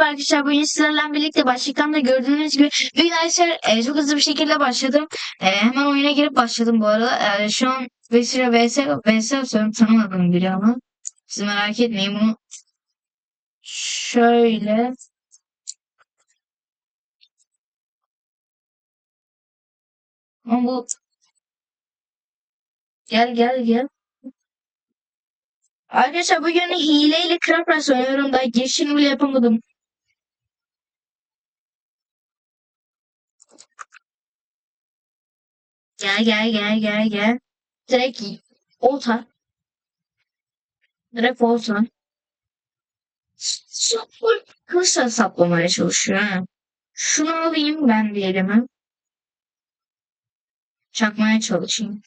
arkadaşlar bugün sizlerle birlikte başlıktan da gördüğünüz gibi bugün arkadaşlar e, çok hızlı bir şekilde başladım. E, hemen oyuna girip başladım bu arada. E, şu an Vesile VS, VS atıyorum tanımadığım biri ama. Siz merak etmeyin bunu şöyle ama bu gel gel gel. Arkadaşlar bugün hileyle Craft Rush oynuyorum da girişini bile yapamadım. Gel gel gel gel gel. Direkt olta. Direkt olta. Kılıçla saplamaya çalışıyor. Ha. Şunu alayım ben bir elime. Çakmaya çalışayım.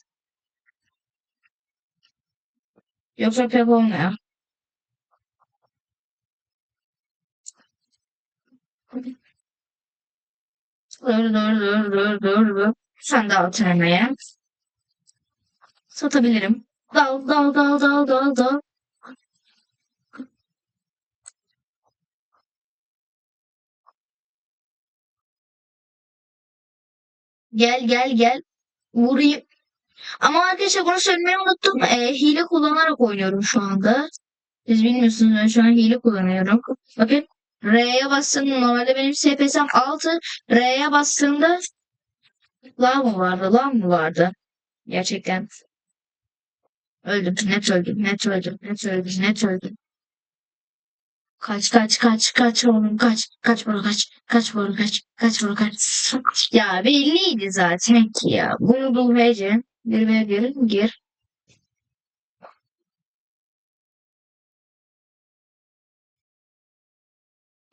Yoksa pek olmuyor. Dur dur dur dur dur dur. Al termeye. Satabilirim. Dal dal dal dal dal dal. Gel gel gel. Vurayım. Ama arkadaşlar bunu söylemeyi unuttum. Ee, hile kullanarak oynuyorum şu anda. Siz bilmiyorsunuz ben şu an hile kullanıyorum. Bakın R'ye bastığımda normalde benim SPS'm 6. R'ye bastığımda lav mı vardı? Lav mı vardı? Gerçekten. Öldüm. Net öldüm. Net öldüm. Net öldüm. Net öldüm. Kaç kaç kaç kaç oğlum kaç kaç bunu kaç kaç bunu kaç kaç bunu kaç ya belliydi zaten ki ya bunu bul hece bir ve bir gir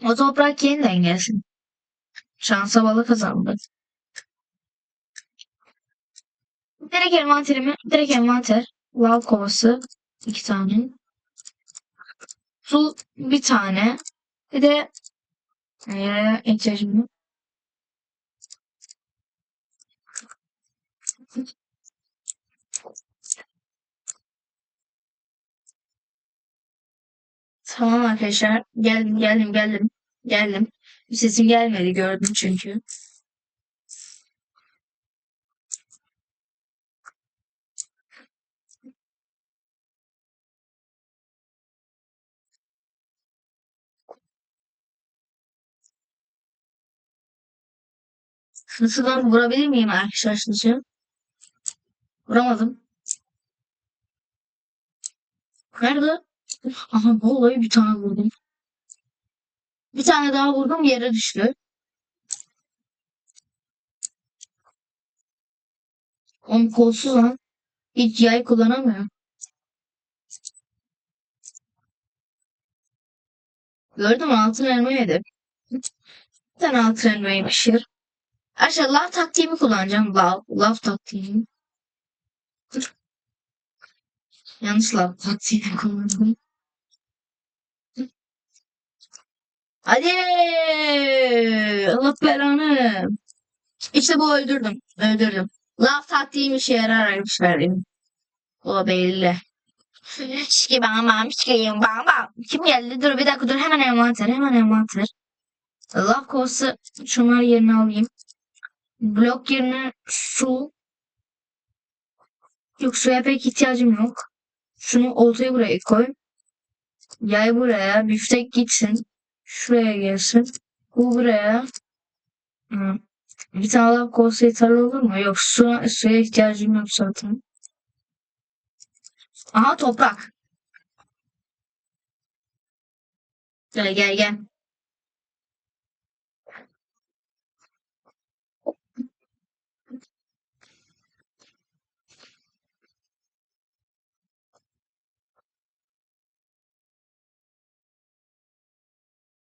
o toprak yeniden gelsin şansa balı kazandı direkt envanterimi direkt envanter lav kovası iki tane su bir tane bir de ee, ihtiyacım yok. Tamam arkadaşlar. Geldim geldim geldim. Geldim. Sesim gelmedi gördüm çünkü. Hırsızdan vurabilir miyim arkadaşlar sizce? Vuramadım. Nerede? Aha vallahi bir tane vurdum. Bir tane daha vurdum yere düştü. Onun kolsuz lan. Hiç yay kullanamıyor. Gördün mü altın elma yedi. Bir tane altın elmayı pişir. Arkadaşlar lav taktiğimi kullanacağım. Lav, lav taktiğimi. Yanlış lav taktiğini kullandım. Hadi! Allah belanı. İşte bu öldürdüm. Öldürdüm. Lav taktiğim işe yarar arkadaşlar benim. O belli. Şiki bam bam şikiyim bam bam. Kim geldi? Dur bir dakika dur hemen envanter hemen envanter. Lav kovası şunları yerine alayım. Blok yerine su. Yok suya pek ihtiyacım yok. Şunu oltayı buraya koy. Yay buraya. Büftek gitsin. Şuraya gelsin. Bu buraya. Bir tane daha kovsa yeterli olur mu? Yok su, suya ihtiyacım yok zaten. Aha toprak. Gel gel gel.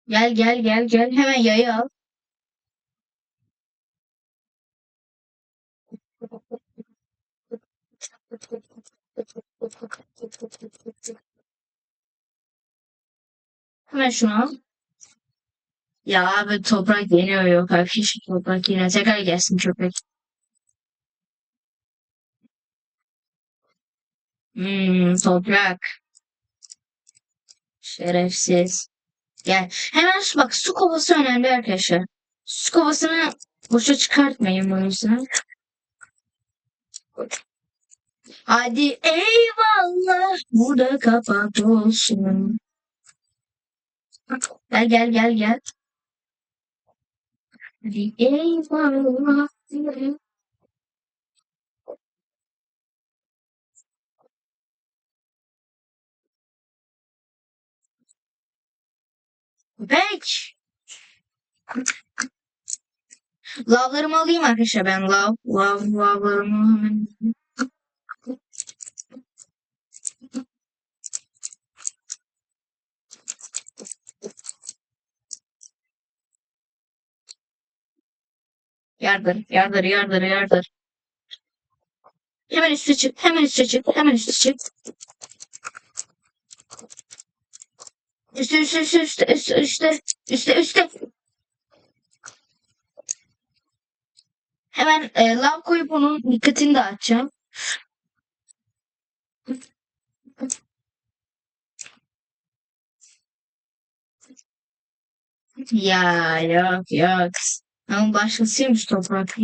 Gel gel gel gel. Hemen yayı al. Hemen şunu al. Ya abi toprak yeniyor yok. Hiç toprak yine tekrar gelsin köpek. Hmm, toprak. Şerefsiz. Gel. Hemen su bak su kovası önemli arkadaşlar. Su kovasını boşa çıkartmayın o yüzden. Hadi eyvallah. Burada kapat olsun. Gel gel gel gel. Hadi eyvallah. Köpek. Lavlarımı alayım arkadaşlar ben. Lav, lav, lavlarımı hemen. Yardır, yardır, yardır, yardır. Hemen üstü çık, hemen üstü çık, hemen üstü çık. Üstü, üstü, üstü, üstü, üstü, üstü, üstü, üstü. Hemen e, lav koyup onun dikkatini dağıtacağım. Ya yok yok. Ama başkasıymış toprak.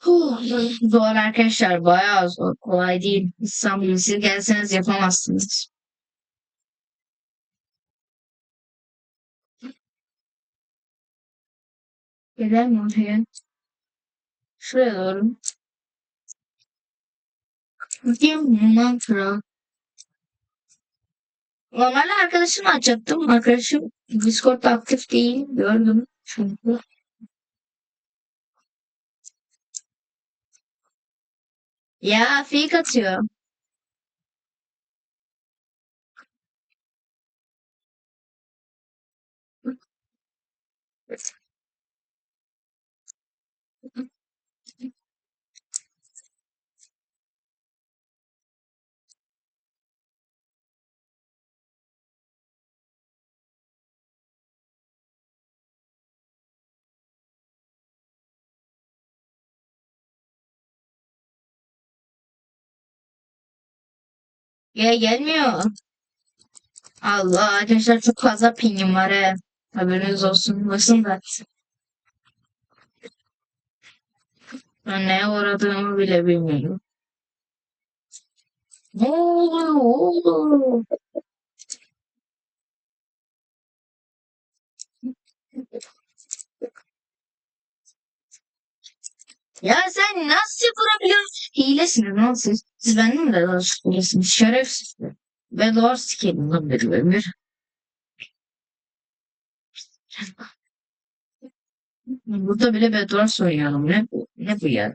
Huh, Zor arkadaşlar bayağı zor. Kolay değil. İstanbul'a siz gelseniz yapamazsınız. Gelir mi oraya? Şuraya doğru. Bakayım mantra. Normalde arkadaşımı açacaktım. Arkadaşım Discord'da aktif değil. Gördüm. Çünkü. Ya fake atıyor. Ya gelmiyor. Allah arkadaşlar çok fazla pingim var he. Haberiniz olsun. Basın da. Ben neye uğradığımı bile bilmiyorum. Ya sen nasıl vurabiliyorsun? Hilesiniz lan siz. Siz benden de çok hilesiniz. Şerefsiz. Ve doğru sikerim lan bir ömür. Burada bile Bedwars oynayalım. Ne bu? Ne bu ya?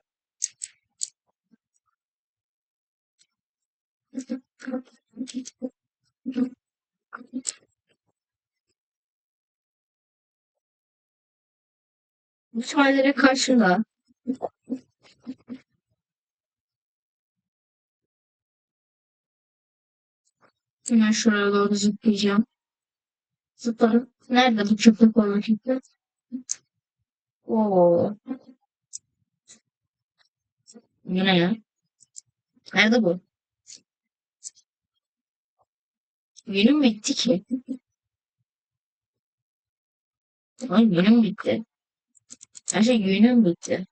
Bu çayları karşıla. Hemen şuraya doğru zıplayacağım. Zıplarım. Nerede bu köpek olan köpek? Ne ya? Nerede bu? Günüm bitti ki. Ay günüm bitti. Her şey günüm bitti.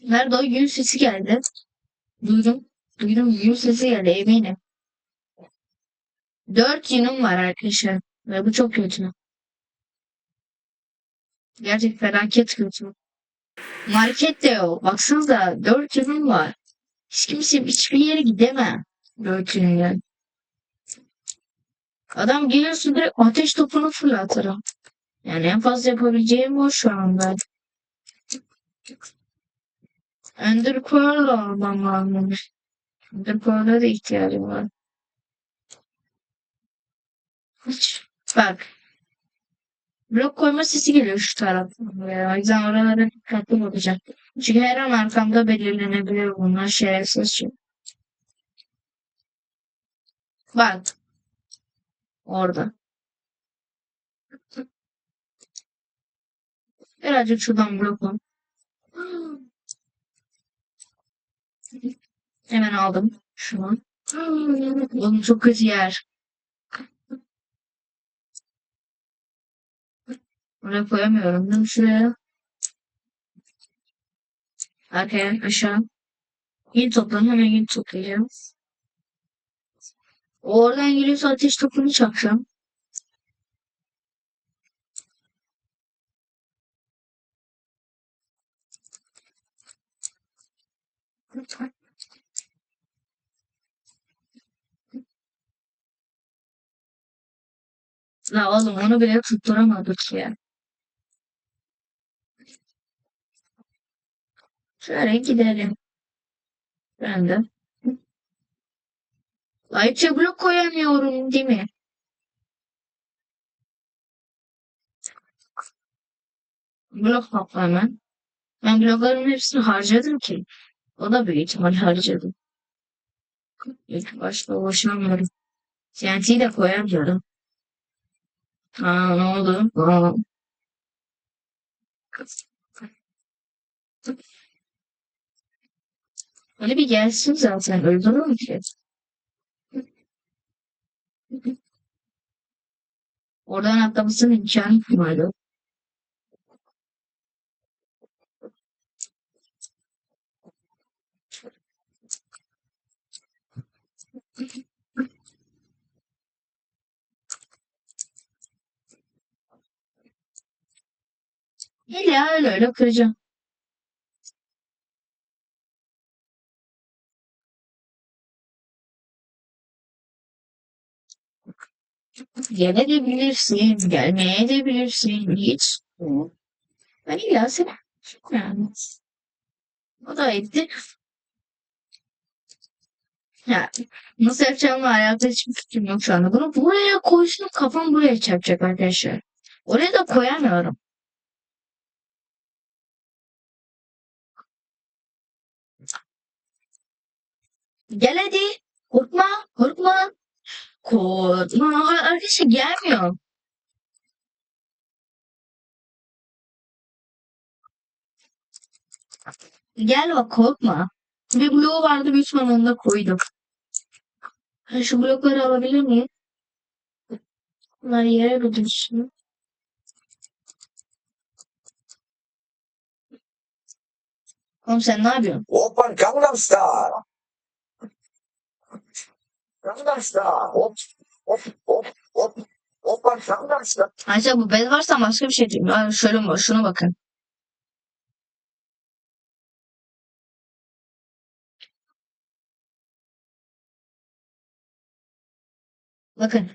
Nerede o gün sesi geldi? Duydum. Duydum gün sesi geldi eminim. Dört yünüm var arkadaşlar. Ve bu çok kötü. Gerçek felaket kötü. Market de yok. Baksanıza dört yünüm var. Hiç kimse hiçbir yere gidemem. Dört yünle. Adam geliyorsa direkt ateş topunu fırlatırım. Yani en fazla yapabileceğim o şu anda. Ender Pearl almam lazım. Ender Pearl'e de ihtiyacım var. Bak. Blok koyma sesi geliyor şu taraftan. O yüzden oralara dikkatli olacak. Çünkü her an arkamda belirlenebilir bunlar şerefsiz şey. Bak. Orada. Birazcık şuradan blokum. Hemen aldım şunu. Oğlum çok kötü yer. Buraya koyamıyorum değil mi? Şuraya. Arkaya aşağı. Yün toplam hemen yün toplayacağım. Oradan geliyorsa ateş topunu çakacağım. La oğlum onu bile tutturamadık ya. Şöyle gidelim. Ben de. Ayrıca blok koyamıyorum değil mi? Blok topla hemen. Ben blokların hepsini harcadım ki. O da büyük ihtimal harcadım. İlk başta ulaşamıyorum. TNT'yi de koyamıyorum. Aa ne oldu? Aa. Öyle bir gelsin zaten. Öldürürüm ki. Oradan atlamasının imkanı vardı. İlla öyle öyle kıracağım. Gelebilirsin, gelmeye de bilirsin. Hiç. Ben illa seni yani. O da etti. Ya, nasıl yapacağımla alakalı hiçbir fikrim yok şu anda. Bunu buraya koysam kafam buraya çarpacak arkadaşlar. Oraya da koyamıyorum. Gel hadi. Korkma, korkma. Korkma. Arkadaşlar gelmiyor. Gel bak korkma. Bir bloğu vardı büyük ihtimalle onu da koydum. Şu blokları alabilir miyim? Bunlar yere bir düşsün. Oğlum sen ne yapıyorsun? Open Gangnam Style. Style. Hop, hop, hop, hop. Gangnam Style. Ayrıca bu bez varsa başka bir şey diyeyim. Ay, şöyle bak, şuna bakın. Bakın.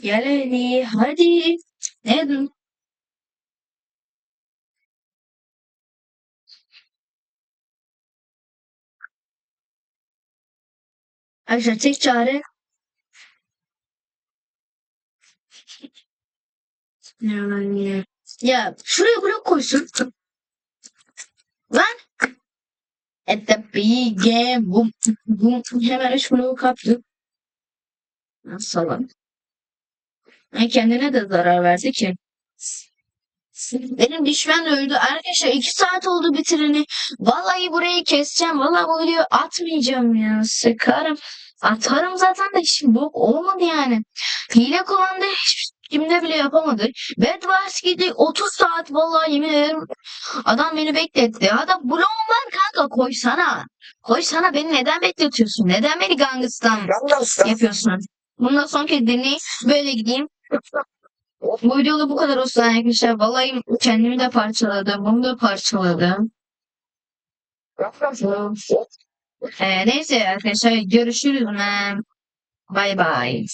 Gel hadi, hadi. Ne Arkadaşlar tek çare yani ya şuraya blok koysun. Lan at the game boom boom hemen üç bloğu kaptı. Salak. Yani kendine de zarar verdi ki. Benim düşman öldü. Arkadaşlar iki saat oldu bitireni. Vallahi burayı keseceğim. Vallahi bu videoyu atmayacağım ya. Sıkarım. Atarım zaten de şimdi bok olmadı yani. Hile kullandı. Kimde bile yapamadı. Bedwars gidi 30 saat vallahi yemin ederim. Adam beni bekletti. Adam bloğum var kanka koysana. Koysana beni neden bekletiyorsun? Neden beni Style. yapıyorsun? Bundan son kez dinleyin. Böyle gideyim. Bu videoda bu kadar olsun arkadaşlar. Vallahi kendimi de parçaladım. Bunu da parçaladım. Ee, neyse arkadaşlar görüşürüz. Bay bay.